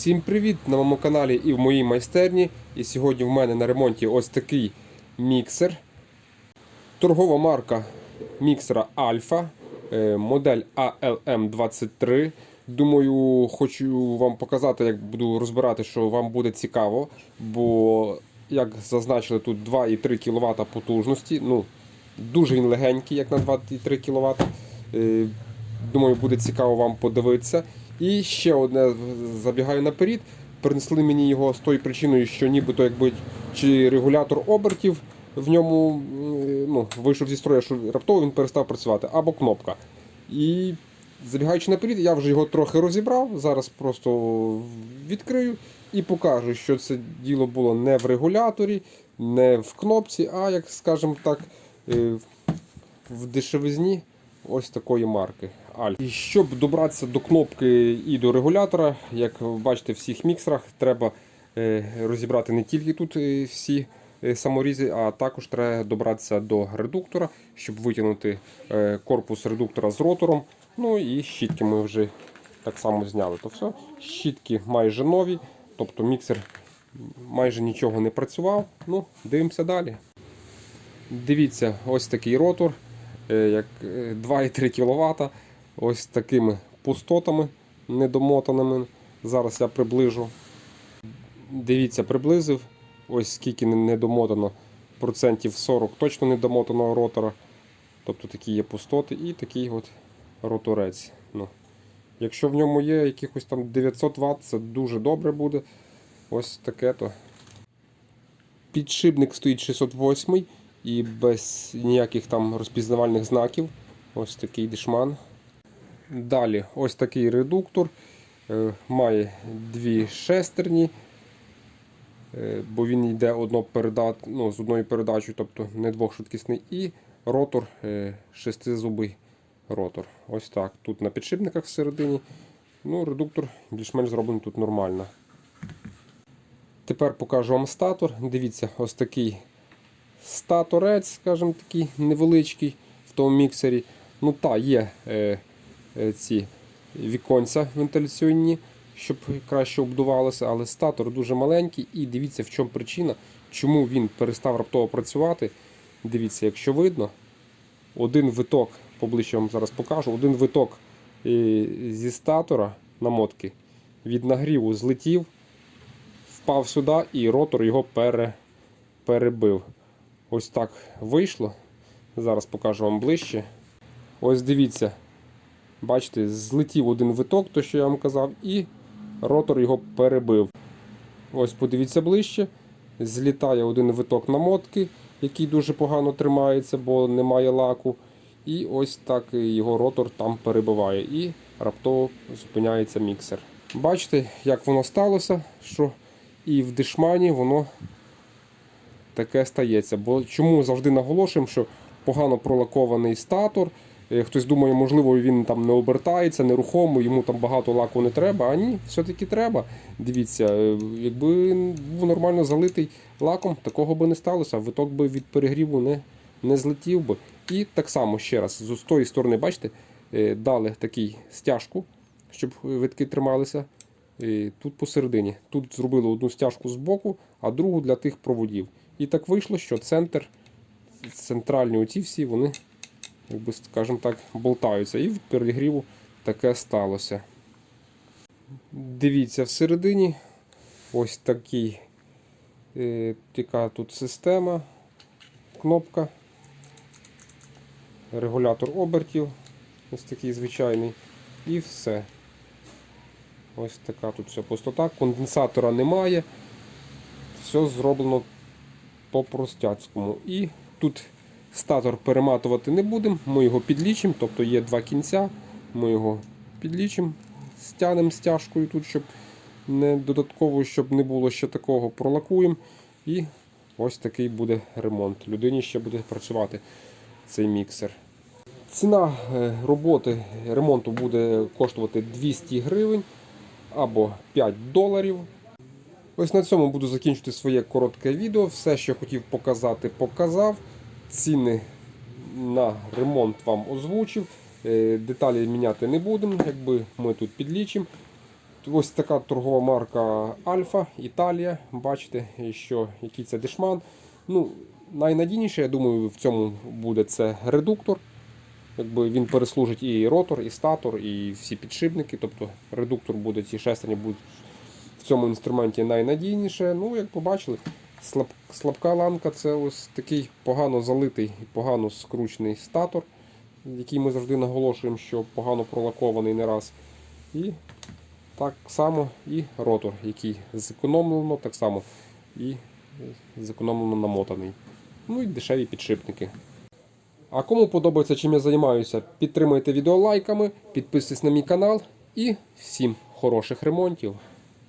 Всім привіт на моєму каналі і в моїй майстерні. І сьогодні в мене на ремонті ось такий міксер. Торгова марка міксера Альфа, е, модель ALM23. Думаю, хочу вам показати, як буду розбирати, що вам буде цікаво. Бо, як зазначили, тут 2,3 кВт потужності. Ну, Дуже він легенький, як на 2,3 кВт. Е, Думаю, буде цікаво вам подивитися. І ще одне забігаю наперед. Принесли мені його з тою причиною, що нібито якби чи регулятор обертів в ньому ну, вийшов зі строю, що раптово він перестав працювати, або кнопка. І забігаючи наперед, я вже його трохи розібрав. Зараз просто відкрию і покажу, що це діло було не в регуляторі, не в кнопці, а як скажімо так, е, в дешевизні ось такої марки. І щоб добратися до кнопки і до регулятора, як ви бачите в всіх міксерах, треба е, розібрати не тільки тут е, всі е, саморізи, а також треба добратися до редуктора, щоб витягнути корпус редуктора з ротором. Ну і щітки ми вже так само зняли. То все, щітки майже нові, тобто міксер майже нічого не працював. Ну, дивимося далі. Дивіться, ось такий ротор, як е, 2,3 кВт, ось такими пустотами недомотаними. Зараз я приближу. Дивіться, приблизив. Ось скільки не- недомотано. Процентів 40 точно недомотаного ротора. Тобто такі є пустоти і такий от роторець. Ну. Якщо в ньому є якихось там 900 Вт, це дуже добре буде. Ось таке то. Підшипник стоїть 608 і без ніяких там розпізнавальних знаків. Ось такий дешман. Далі ось такий редуктор. Е, Має дві шестерні, е, бо він йде одно ну, з одною передачею, тобто не двохшвидкісний, і ротор е, шестизубий ротор. Ось так. Тут на підшипниках всередині. Ну, Редуктор більш-менш зроблений тут нормально. Тепер покажу вам статор. Дивіться, ось такий статорець, скажімо такий невеличкий в тому міксері. Ну та є е, е, ці віконця вентиляційні, щоб краще обдувалося, але статор дуже маленький. І дивіться, в чому причина, чому він перестав раптово працювати. Дивіться, якщо видно, один виток, поближче вам зараз покажу, один виток е, зі статора намотки від нагріву злетів, впав сюди і ротор його пере, перебив. Ось так вийшло. Зараз покажу вам ближче. Ось дивіться. Бачите, злетів один виток, то що я вам казав, і ротор його перебив. Ось подивіться ближче. Злітає один виток намотки, який дуже погано тримається, бо немає лаку. І ось так його ротор там перебиває. І раптово зупиняється міксер. Бачите, як воно сталося, що і в дешмані воно таке стається. Бо чому завжди наголошуємо, що погано пролакований статор. Е, Хтось думає, можливо, він там не обертається, нерухомо, йому там багато лаку не треба. А ні, все-таки треба. Дивіться, е, якби був нормально залитий лаком, такого би не сталося. Виток би від перегріву не, не злетів би. І так само ще раз, з тої сторони, бачите, е, дали такий стяжку, щоб витки трималися. Тут посередині. Тут зробили одну стяжку з боку, а другу для тих проводів. І так вийшло, що центр, центральні оці всі, вони, якби, скажімо так, болтаються. І від перегріву таке сталося. Дивіться, всередині ось такий, е, така тут система, кнопка, регулятор обертів, ось такий звичайний, і все. Ось така тут вся пустота. Конденсатора немає. Все зроблено по-простяцькому. І тут статор перематувати не будемо, ми його підлічимо, тобто є два кінця, ми його підлічимо, стягнемо стяжкою тут, щоб не додатково, щоб не було ще такого, пролакуємо. І ось такий буде ремонт. Людині ще буде працювати цей міксер. Ціна е, роботи ремонту буде коштувати 200 гривень або 5 доларів. Ось на цьому буду закінчити своє коротке відео. Все, що хотів показати, показав. Ціни на ремонт вам озвучив. Е, Деталі міняти не будемо, якби ми тут підлічимо. Ось така торгова марка Альфа, Італія. Бачите, що, який це дешман. Ну, найнадійніше, я думаю, в цьому буде це редуктор. Якби він переслужить і ротор, і статор, і всі підшипники. Тобто редуктор буде, ці шестерні будуть в цьому інструменті найнадійніше. Ну, як побачили, слаб, слабка ланка це ось такий погано залитий і погано скручений статор, який ми завжди наголошуємо, що погано пролакований не раз. І так само і ротор, який зекономлено, так само і зекономлено намотаний. Ну і дешеві підшипники. А кому подобається, чим я займаюся, підтримуйте відео лайками, підписуйтесь на мій канал і всім хороших ремонтів.